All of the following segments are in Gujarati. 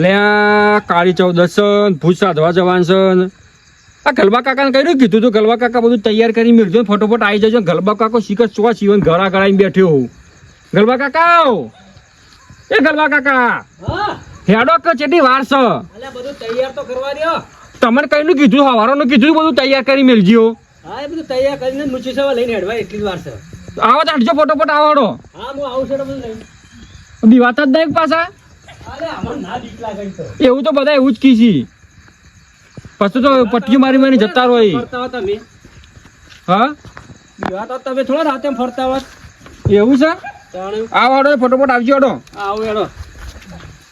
એટલે કાળી ચૌદશ ભૂત સાધવા જવાનું છે આ ગલબા કાકાને કહ્યું કીધું તું ગલબા કાકા બધું તૈયાર કરી મેળજો ફટોફટ આવી જજો ગલબા કાકો શીખર ચો જીવન ઘરા ગળાઈને બેઠ્યો ગલબા કાકા એ ગલબા કાકા! હેડો કે ચેટી વાર છે? બધું તૈયાર તો કરવા દો તમને કઈનું કીધું હવારોનું કીધું બધું તૈયાર કરી મેળજો. હા એ બધું તૈયાર કરીને મૂછી સવા લઈને હેડવા એટલી જ વાર છે. આવો તો હટજો ફટોફટ આવડો હા હું આવું છું બધું લઈને. દીવાતા જ નહીં પાછા? એવું તો બધા એવું જ કીધી પછી તો પટ્ટી મારી મારી જતા રહો એ. ફરતા હો તમે. હા? તો તમે થોડા રાતે ફરતા હોત. એવું છે? આ વાડો ફટોફટ આવજો વાડો આવો હેડો.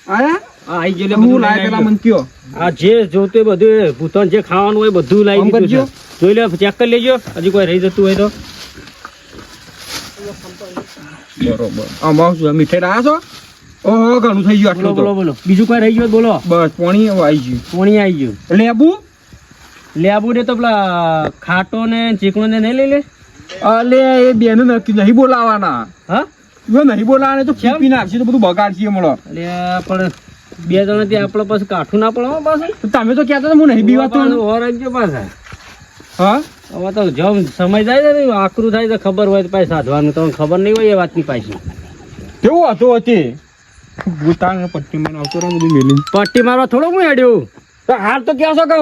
આયા આઈ ગયો હું લાય પેલા મન કયો. આ જે જોતે બધું ભૂતન જે ખાવાનું હોય બધું લાવી દીધું જોઈ લે ચેક કરી લેજો. હજી કોઈ રહી જતું હોય તો. બરોબર. આમાં મીઠાઈ રહ્યા છો? ઓહો ઘણું થઈ ગયું આટલું બોલો બોલો બીજું કોઈ રહી ગયું બોલો. બસ પોણી આવી ગયું. પોણી આવી ગયું. લેબુ લેબુ ને તો પેલા ખાટો ને ચીકણો ને નહીં લઈ લે? અલે એ બેન નક્કી નહીં બોલાવાના. હા? જો નહીં બોલાવાને તો ખેપી નાખશે તો બધું બગાડશે મળો એટલે પણ બે જણા ત્યાં આપણે પાસે કાઠું ના પડવા પાછું. તમે તો કહેતા હતા હું નહીં બીવાતું ઓર રાખજો પાછા. હા? હવે તો જમ સમય જાય ને આકરું થાય તો ખબર હોય તો પાછી સાધવાનું તમને ખબર નહીં હોય એ વાતની પાછી. કેવું હતું હતી ભૂતાન પટ્ટી મને આવતો રહ્યો બધું મેલી પટ્ટી મારવા થોડો હું હેડ્યું? તો હાલ તો ક્યાં છો કે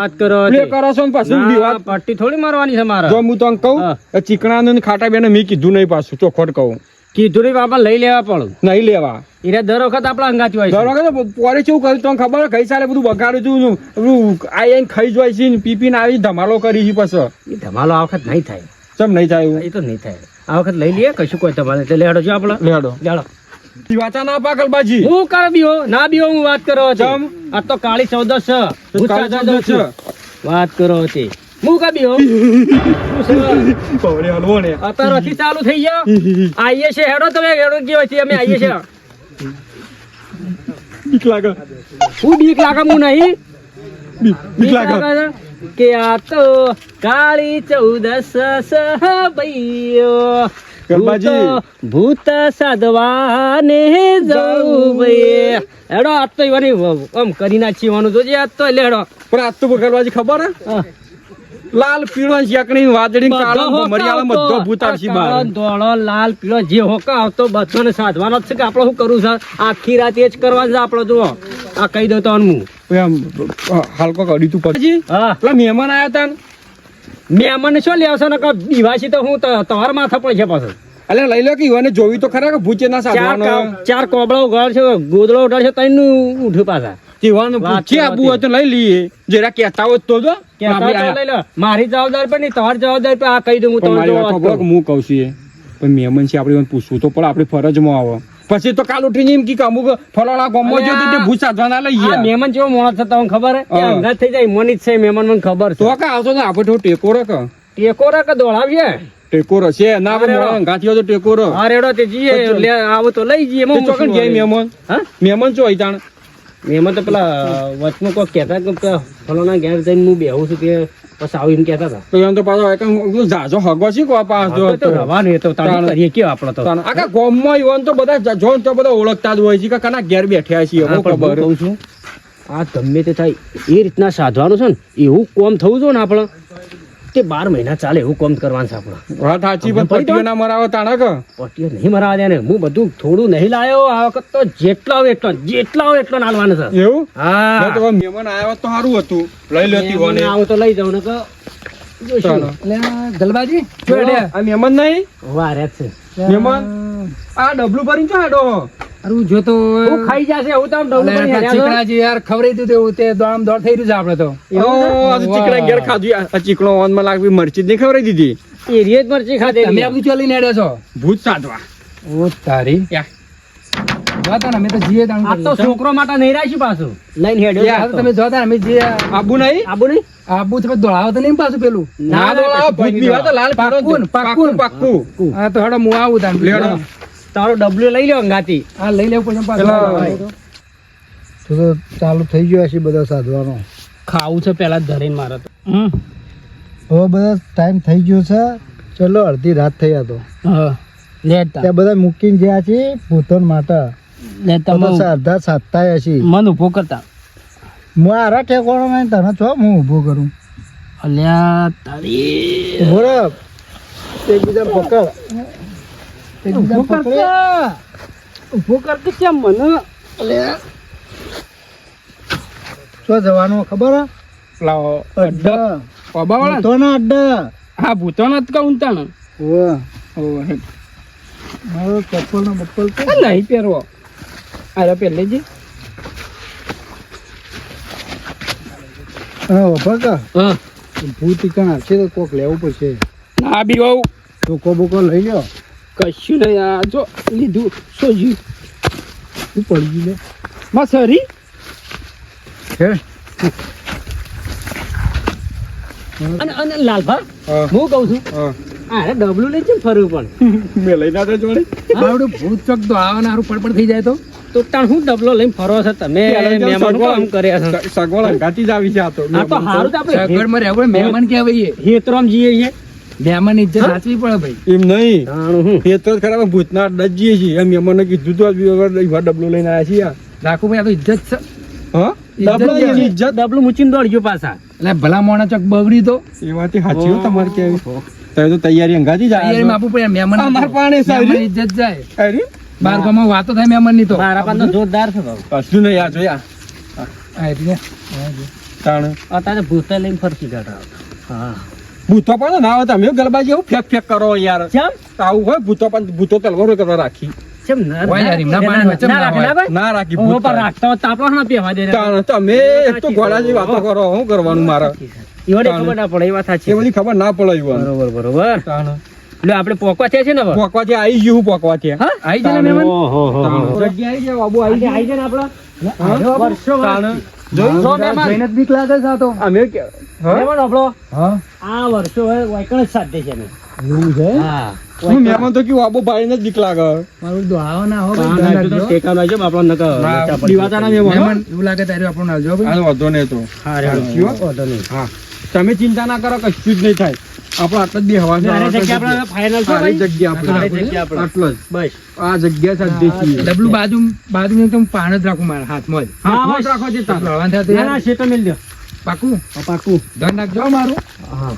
વાત કરો લે. કરો છો ને પાછું ના, વાત. પટ્ટી થોડી મારવાની છે મારા. જો હું તને કહું ચીકણા ને ખાટા બેને મેં કીધું નહીં પાછું. ચોખોટ કહું. કીધું નહીં બાપા લઈ લેવા પડું. નહીં લેવા. એને દર વખત આપણા અંગાતી હોય દર છે પોરે શું કર્યું તમને ખબર? ગઈ સાલે બધું બગાડ્યું છું બધું આઈ ખાઈ જવાય છે ને પી પીને આવી ધમાલો કરી છે પછી. ધમાલો આ વખત નહીં થાય. ચમ નહીં થાય એ તો નહીં થાય. આ વખત લઈ લઈએ કશું કોઈ ધમાલ એટલે લેડો છો આપણે. લેડો. લેડો. વાતા ના પાકલ બાજી. હું કર બીઓ ના બીઓ હું વાત કરો હતી. આ તો કાળી ચૌદસ છે. કાળી છે. વાત કરો હતી. હું કા બીઓ છે? પવડે હલવો ને. ચાલુ થઈ ગયો? આઈએ છે હેડો તમે હેડો કેવા છે અમે આઈએ છે. બીક લાગે. હું બીક લાગે હું નહીં. બીક લાગે. કે આ તો કાળી ચૌદસ સહબૈયો ગરબાજી. ભૂત સાધવાને જવું ભાઈ હેડો આજ તો ઈવાની આમ કરી નાખીવાનું જોજે આજ તો લેડો પણ આજ તો બગલવાજી ખબર હે? લાલ પીળો શેકણી વાદળી કાળો મરિયાળા. બધો ભૂત આવશે બહાર ધોળો લાલ પીળો જે હોકા આવતો બધાને સાધવાનો છે કે આપણે શું કરવું છે? આખી રાત એ જ કરવાનું છે આપણે જુઓ. આ કહી દઉં તો હું. એમ હાલકો કરી તું પછી હા. પેલા મહેમાન આયા તા ને? મહેમાન શું લેવશે ને દિવાસી તો હું તમારા માથા પર છે પાછું. એટલે લઈ લો કે ઈવાને જોવી તો ખરા કે ભૂચે ના ચાર સાધવાનો. ચાર કોબળા ઉગાડ છે ગોદળો ઉડાડ છે તઈનું ઉઠ્યું પાછા. વાત પૂછી આબુ હોય તો લઈ લઈએ. જરા કહેતા હોત તો જો કે પણ લો. મારી જવાબદારી પણ નહીં તમારી જવાબદારી પણ આ કહી દઉં હું પણ તમને કે હું કહું છું. પણ મહેમાન છે આપણે પૂછવું તો પણ આપણી ફરજમાં આવે. પછી તો કાલ ઉઠીને એમ કી અમુક ફલાણા ગામમાં જો તે ભૂત સાધવાના લઈ ગયા. મહેમાન જેવો માણસ છે તમને ખબર હે કે હા. થઈ જાય મની જ છે મહેમાન મને ખબર તો કા આવતો ને આપણે તો ટેકો રખ ટેકો રે કે દોડાવીએ? ટેકો રશે ના આપણે વાહ. ગાંઠિયો તો ટેકો રખ હા રેડો તે જીએ લે આવો તો લઈ જઈએ તે ચોકન જાય મહેમાન. હા? મહેમાન ચો આઈ જાણ મહેમાન તો પેલા વચમાં કોઈ કહેતા કે ફલાણા ઘેર જઈને હું બેહું છું તે પછી આવું એમ કહેતા હતા. તો એમ તો પાછો એક આમ જાજો હગો છે કો પાસ જો તો રવાનું એ તો તાણ. કરીએ કે આપણો તો? આખા ગામમાં ઈવન તો બધા જ- તો બધા ઓળખતા જ હોય છે કે કના ઘેર બેઠ્યા છીએ એવું હું ખબર. કહું છું આ ગમે તે થાય એ રીતના સાધવાનું છે ને એવું કોમ થવું જોઈએ ને આપણે. તે બાર મહિના ચાલે એવું કોમ કરવાનું છે આપણે. વાત સાચી પણ પટીઓ ના મરાવો તાણા કે પટીઓ નહીં મરાવા દે ને. હું બધું થોડું નહીં લાયો આ વખત તો જેટલા હોય એટલો જેટલા હોય એટલો નાલવાનો છે. એવું? હા. તો મહેમાન આવ્યો તો સારું હતું. લઈ લેતી હોને. આવું તો લઈ જાવ ને તો જોઈશું. ચાલો. ગલબાજી જો લે. આ મહેમાન નહીં? વાહ, રે છે. મહેમાન? આ ડબલું ભરીને ચો હેડો. અરે જો તો હું ખાઈ જશે હું તો ડબલું ભરીને હેડ્યા. ચીકણાજી યાર ખવડાવી દીધું એવું તે દોડમ દોડ થઈ રહ્યું છે આપણે તો. ઓ, આ ચીકણા ઘેર ખાધું. આ ચીકણો ઓનમાં લાગવી મરચી જ નહીં ખવડાવી દીધી. એ રીત મરચી ખાધે તમે આ બધું ચાલીને હેડ્યા છો? ભૂત સાધવા. ઓ તારી. યા. જોતા અમે તો જીએ તાણ આ તો છોકરો માટે નહીં રાખ્યું પાછું. લઈને હેડ્યો યાર, છે. આ તો. તમે જોતા અમે જે આબુ નહીં? આબુ નહીં? આબુ તમે દોડાવો તો નહીં પાછું પેલું? ના ના, દોડાવો, ભૂત બીવા તો લાલ પીળો પાક્કું ને, પાક્કું પાક્કું. પાક્કું હા તો હેડો હું આવું તાણ લેડો. તારો ડબલ્યુ લઈ લ્યો અંગાતી હા લઈ લેવું પછી. પાછું તો તો ચાલુ થઈ ગયો હશે બધા સાધવાનો. ખાવું છે પેલા ધરીને મારે તો. હવે બધા ટાઈમ થઈ ગયો છે. ચલો અડધી રાત થઈ હતો લેટ ત્યાં બધા મૂકીને જ્યાં છે ભૂતન માટે ને તો અડધા સાધતા હશી. મન ઊભો કરતા. મારા ઠેકોણો નહીં તને છો હું ઊભો કરું. અલ્યા તારી ઊભો રહે એકબીજા પકડ. એકબીજા પકડે. ઊભો કરતી કેમ મને. શું જવાનું ખબર? લાવો અડ્ડા પબાવાળા ભૂતોના અડ્ડા હા ભૂતોનો જ કહું તાણ ઓવે. ઓહો હે. મારો ચપ્પલ નો બપ્પલ નહીં પહેરવો. અરે પહેલે જ હા કા? હા. ભૂત ઈકણ હશે તો કોક લેવું પડશે. ના બી બહુ ચોખ્ખો બોકો લઈ લ્યો કશું નહીં આ જો લીધું સોજી. શું પડી ગયું લે? માં સરી? હે? અને અને લાલભા હું. કહું છું અરે ડબલું લઈ છે ફરવું પણ. મેં લઈ ના જોડે. આવડું ભૂત ચક તો આવવાના હારું પડપડ થઈ જાય તો. તો તાણ હું ડબલો લઈને ફરો છો? તમે મહેમાન કામ કર્યા છો? સગવડ હંગાતી જ આવી છે આ તો. આ તો હારું તો આપણે સગવડમાં રહેવું મહેમાન કે આવીએ? હેતરામ જીએ છે મહેમાન ઇજ્જત સાચવી પડે ભાઈ. એમ નહીં. તાણું હું. હેતર ખરાબ ભૂતના ડજીએ છીએ. એમ મહેમાન કીધું તો ડબલો લઈને આવ્યા છીએ રાખું ભાઈ આ તો ઇજ્જત છે. હા? ઇજ્જત ડબલો ઇજ્જત ડબલું મૂકીને દોડજો પાછા. એટલે ભલા મોણા ચોક બગડી તો. એ વાત સાચી હો તમારે કેવી તો તૈયારી અંગાતી જ તૈયારીમાં આવ્યા આપવું પડે મહેમાન અમાર પાણે સારી. ઇજ્જત જાય. અરે, બાર ગામમાં વાતો થાય મહેમાનની તો મારા પાસે જોરદાર છે બાબુ કશું નહીં આ જોયા આ એટલે તાણ અત્યારે ભૂતે લઈને ફરતી કાઢા હા ભૂતો પણ ના હતા તમે ગરબાજી એવું ફેક ફેક કરો યાર કેમ આવું હોય ભૂતો પણ ભૂતો તલવારો કરવા રાખી ના રાખે, ભૂત રાખતા ના દે તમે એક તો ઘોડા જેવી વાતો કરો શું કરવાનું મારે ખબર ના પડે એ વાત સાચી બધી ખબર ના પડે બરોબર બરોબર એટલે આપણે પોકવા થયા છે ને પોકવા થયા આવી ગયું પોકવાથી હા? આવી જાય ને મહેમાન? ઓહો, હો, હો, હો. જગ્યા આવી જાય બાબુ આજે આવી જાય ને આપણા? વર્ષો તાણ. જો મહેમાન. જોઈને બીક લાગે છે તો. અમે મહેમાન આપણો? હા? આ વર્ષો વાયકણ જ સાથ છે ને. એવું છે? હા. હું મહેમાન તો કેવું આબુ ભાઈને જ બીક લાગે. મારું દોહાવો ના હો કાન ભાઈ, નાખજો તો ટેકા નાખજો, આપણને નકર ના, લોચા પડી દીવાતાના મહેમાન, મહેમાન એવું લાગે તારે આપણું નાખજો ભાઈ. આ વાંધો નહીં તો. હા, રે, સાચી હો? વાંધો નહીં. હા. તમે ચિંતા ના કરો કશું જ નહીં થાય. આપણે આટલા જ બે હવા. આટલો જ બસ. આ જગ્યા સાથે ડબલું બાજુ બાજુ એકદમ પાણ જ રાખું મારા હાથમાં જ હાથમાં રાખો છે તાર. લડવાનું ના, ના, યાર, મેલ દો. પાકું પાકું. ધન નાખજો મારું હા.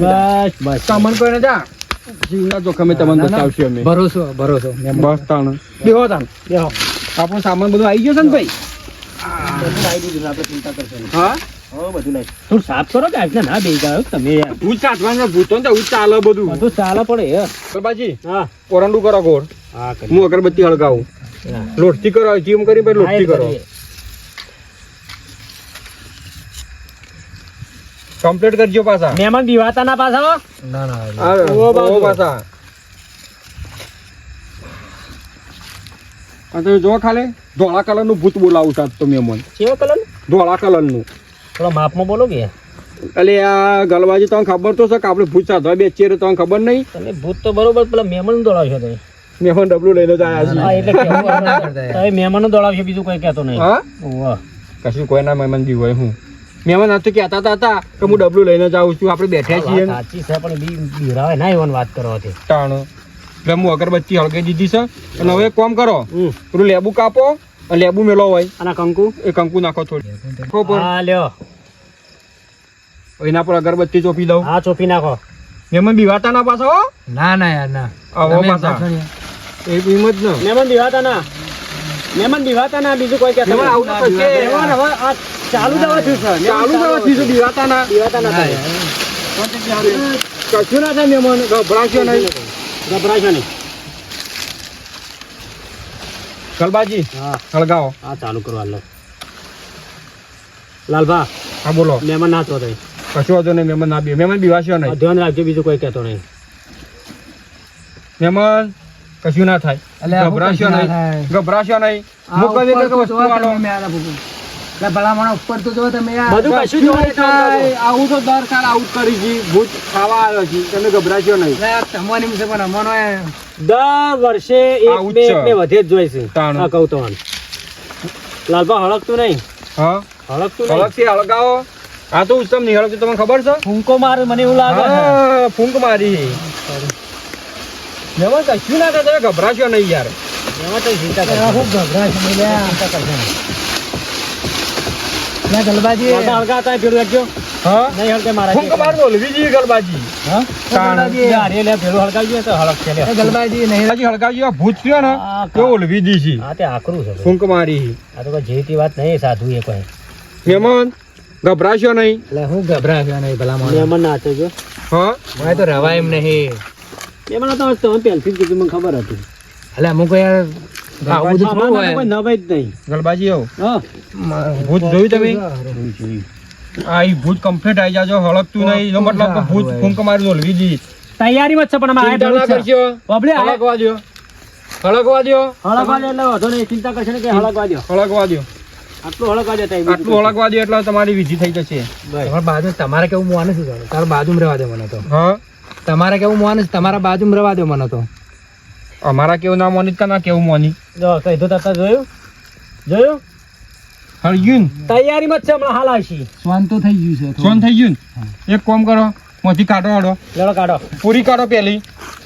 બસ, બસ. સામાન કોઈને જા જીવના જોખમે તમને ના, ના. બતાવશું અમે ભરોસો ભરોસો બસ તાણ બેહો તાણ બેહો. આપણો સામાન બધું આવી ગયો છે ને ભાઈ બધું આપણે ચિંતા કરશો હો, બધું લાવી. થોડું સાફ કરો કે આજના ના બેસી જાઓ તમે યાર. હું સાચવાનું ભૂતો ને હું ચાલે બધું. બધું ચાલે પડે હે. બાજી હા. ઓરંડું કરો ગોળ. હા હું અગરબત્તી હળગાવું. લોટથી કરો જીમ કરી પછી લોટથી કરો. કમ્પ્લીટ કરજો પાછા. મહેમાન દીવાતા ના પાછા ના ના ઓ બાજુ. પાછા. અને જો ખાલી ધોળા કલરનું ભૂત બોલાવું સાહેબ તો મહેમાન. કેવો કલર ધોળા કલરનું થોડા માપમાં બોલો કે? એટલે આ ગલબાજી તમને ખબર તો છે કે આપણે ભૂત સાધવા બે તો તમને ખબર નહીં? તમે ભૂત તો બરોબર પેલા મહેમાન દોડાવશો તમે મહેમાન ડબલું લઈને જ આવ્યા હા એટલે કેવું તમે મહેમાનો દોડાવશો બીજું કોઈ કહેતો નહીં. હા. કશું કોઈના મહેમાન બી હોય હું. મહેમાન આ તો કહેતા હતા હતા કે હું ડબલું લઈને જ આવું છું આપણે બેઠા છીએ વાત સાચી છે પણ બી બીરાવે ના એવાની વાત કરવાથી તાણ. એટલે હું અગરબત્તી હળગે દીધી છે. અને હવે એક કામ કરો. હમ. પેલું લેબુ કાપો. લેબુ મેલો હોય અને કંકુ? એ કંકુ નાખો થોડી. હા લ્યો. એના પર અગરબત્તી ચોપી દઉં. હા ચોપી નાખો. મહેમાન બીવાતા ના પાછો ના ના યાર ના. આવો પાછા. એ હિંમત ન. મહેમાન બીવાતા ના. મહેમાન બીવાતા ના બીજું કોઈ કહેતો આવું તો કે મહેમાન હવે આ ચાલુ દવા થયું છે. ચાલુ જવાથી છે બીવાતા ના. બીવાતા ના ના થાય. કશું ના થાય મેમન. ગભરાશો નહીં. ગભરાશો નહીં. ગલબાજી હા. સળગાવો હા ચાલુ કરો હાલો. લાલભા હા બોલો. મહેમાન ના તો થાય કશું વાંધો નહીં મહેમાન ના બી મહેમાન બીવાશો નહીં. ધ્યાન રાખજો બીજું કોઈ કહેતો નહીં. મહેમાન કશું ના થાય. ગભરાશો નહીં. ગભરાશો નહીં. મૂકો દે કે વસ્તુ આલો. ભલા માણસ ઉપર તો જો તમે બધું કશું જોવા નહીં આવું તો દર સાલ આવું કરી છે ભૂત ખાવા આવ્યો છે તમે ગભરાશો નહીં. તમારી વિશે પણ અમારો દર વર્ષે એક બે એક બે વધે જ જોઈ છે આ કહું તો લાલભા હળકતું નહીં? હા? હળકતું નહીં? અલગથી હળગાવો. આ તો ઉત્તમ નહીં હળકતું તમને ખબર છે? ફૂંકો મારે મને એવું લાગે ફૂંક મારી. મહેમાન કશું ના થાય તમે ગભરાશો નહીં યાર. એમાં તો ચિંતા એમાં ખૂબ ગભરાશ ચિંતા કરશો. લ્યા ગલબાજી. હળગા હતા ભેડું રાખજો. હા? નહીં હળગે મારા ફૂંક માર બીજી ગલબાજી. હા? ગલબાજી. હારે લે, ભેળું હળગાવજો તો હળગ છે લે. ગલબાજી નહીં. ગલબાજી હળગાવજો ભૂત છે ને તે ઓલવી દીધી હા તે આકરું છે. ફૂંક મારી. આ તો જેતી વાત નહીં સાધુ એ કોઈ. મહેમાન ગભરાશો નહીં. એટલે હું ગભરાશો નહીં ભલા મને મહેમાન ના થજો હા? મને તો રવાય એમ નહીં. એમાં તો તમે પહેલથી જ કીધું મને ખબર હતી. એટલે અમુક યાર આવું બધું થોડું અમારે તો કોઈ હોય નવાઈ જ નહીં. ગલબાજી આવો. ભૂત જોયું તમે? આ ઈ ભૂત કમ્પ્લીટ આવી જાજો હળગતું નહીં. એનો મતલબ કે ભૂત ફૂંક મારી ઓલવી દી તૈયારીમાં જ છે પણ અમારે ચિંતા ના ભેળું છે. કરશો. બાપલે, આ- હળગવા દ્યો હળગવા દ્યો હળગવા દે એટલે વાંધો નહીં. ચિંતા કરશે ને કે હળગવા દો હળગવા દ્યો આટલું હળગવા દે આટલું હળગવા દ્યો એટલે તમારી વિધિ થઈ જશે. તમારા બાજુ તમારે કેવું માને શું તારા બાજુમાં રહેવા દે મને તો. હા? તમારે કેવું મોને છે તમારા બાજુમાં રહેવા દે મને તો. અમારા કેવું ના મોની કે ના કેવું મોની? જો કીધું તાતા જોયું? જોયું? હળગ્યું તૈયારીમાં જ છે હમણાં હાલ આવશી સ્વાન તો થઈ ગયું છે સ્વાન થઈ ગયું? એક કામ કરો મોથી કાઢો આડો લેડો કાઢો. પૂરી કાઢો પેલી.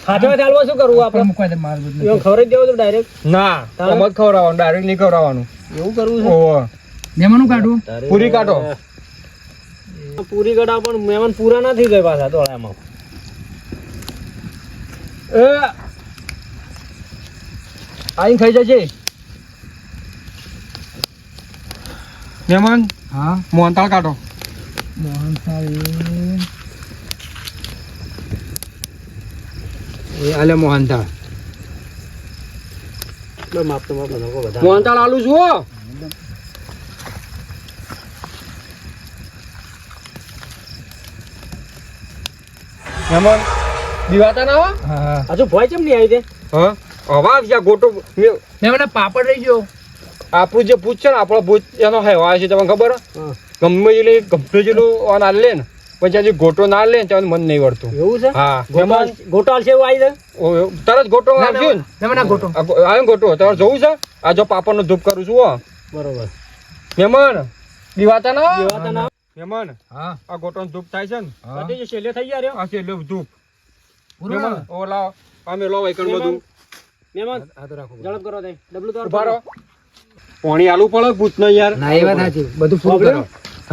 હાથે ચાલવા શું કરવું આપણે? મૂકવા દે માર બધું એવું ખબર દેવો દેવું ડાયરેક્ટ ના તમે એમ જ ખવડાવવાનું ડાયરેક્ટ નહીં ખવડાવવાનું. એવું કરવું છે? ઓહો. મેમાનું કાઢું? પૂરી કાઢો. પૂરી કાઢા પણ મહેમાન પૂરા નથી થઈ ગયા પાછા તોળામાં એ આઈને ખાઈ જશે મહેમાન હા. મોહનતાળ કાઢો. મોહન સાહેબ એ આલે બધા મોહનતાળ આલુ છું હો. મહેમાન દિવાતા ના હો હા. હા હજુ ભોય કેમ નહીં આવી તે? હા. અવાજ જ્યાં ગોટો મે- મને પાપડ રહી ગયો. આપણું જે ભૂત છે ને આપણો ભૂત એનો હેવા છે તમને ખબર? ગમે એટલે ગમે જેટલું ઓન આલ લે ને પણ જ્યાં જે ગોટો ના લે ને ત્યાં મન નહીં વળતું. એવું છે? હા. ગોટાલ મહેમાન ગોટાલ છે એવું આવી જાય? તરત ગોટો આવજો ને. મેમના ગોટો. આ આવ્યો ગોટો. તમારે જોવું છે? આ જો પાપડ નો ધૂપ કરું છું હો. બરોબર. મહેમાન દિવાતા ના દિવાતા ના મહેમાન હા. આ ગોટો ધૂપ થાય છે ને? બધી જે છેલ્લે થઈ ગયા રે આ છે એટલે ધૂપ મહેમાન ઓ અમે લો વૈકણ બધું મહેમાન આ તો રાખો ઝડપ કરો તઈ. ડબલું તો ઊભા પાણી આલુ પડે ભૂત ને યાર? ના એ વાત સાચી. બધું પૂરું કરો.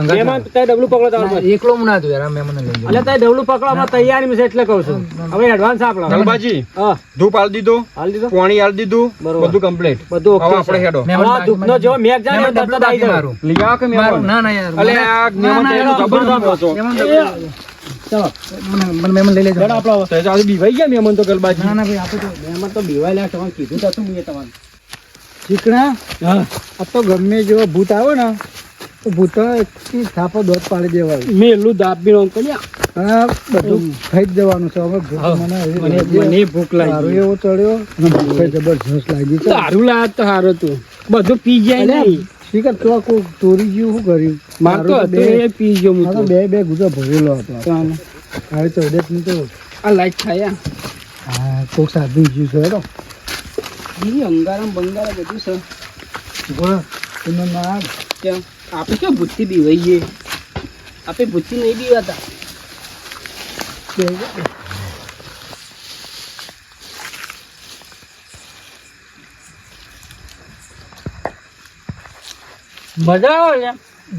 મહેમાન તઈ ડબલું પકડો ના. એકલો હું ના તું યાર આ લઈ એટલે તઈ ડબલું પકડો આપણે તૈયારી છે એટલે કહું છું. હવે એડવાન્સ ગલબાજી હા. ધૂપ આલ દીધું હાલ દીધો? પાણી આલ દીધું બરોબર. બધું કમ્પ્લીટ બધું ઓકે આપણે હેડો. મહેમાન જાય ને મહેમાન તરત ડબલું આવી બાકી જાય. મારું. લઈ આવો કે મહેમાન? ના ના યાર અલે આ મહેમાન તો એનો ના, જબર ના, ધૂપ હતો. ચલો મને મને મહેમાન લઈ લેજો. આપણો તો આજે બીવાઈ ગયા મહેમાન તો ગલબાજી. ના ના ભાઈ આપો તો મહેમાન તો બીવાય લે તમારે કીધું તો હતું મેં તમારે ચીકણા હા. આ તો ગમે જેવો ભૂત આવે ને તો ભૂત થાપો દોત પાડી દેવાય. મેલું દાબી નો કર્યા. હા બધું ખાઈ જ જવાનું છે. હવે મને મને ભૂખ લાગી. એવો ચડ્યો. જબરજસ્ત લાગી સારું લાયા તો સારું તું બધું પી જાય નહીં. શીખર તો કોક ચોરી ગયું શું કર્યું? માર તો બે પી ગયો હું તો. બે બે ગુજો ભરેલો હતો. હવે તો ઉડે ની તો. આ લાઈટ થાય હા કોક સાધુ ગયું છે હેડો. ઈ અંગારામ બંગારા બધું છે. ઊભો તમે ના કેમ? આપણે કેમ ભૂતથી બીવાઈએ? આપણે ભૂતથી નહીં બીવાતા? મજા આવે છે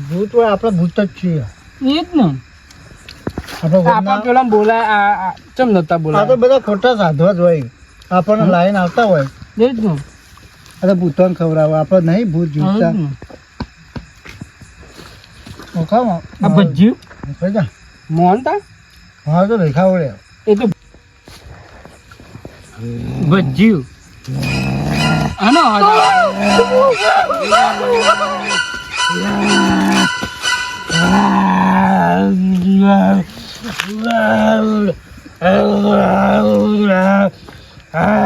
ભૂત હોય આપણે ભૂત જ છીએ. એ જ ને. આપણે પેલા બોલાય ચમ નતા આ તો બધા ખોટા સાધવા જ હોય. આપણને લાઈન આવતા હોય. એ જ ને. તો ભૂતોને ખવડાવે આપણે નહીં ભૂત જીવતા ઓખામાં. આ ભજીયું મોહનતા હા તો રેખા વળે એ તો ભજીયું આનો Ah!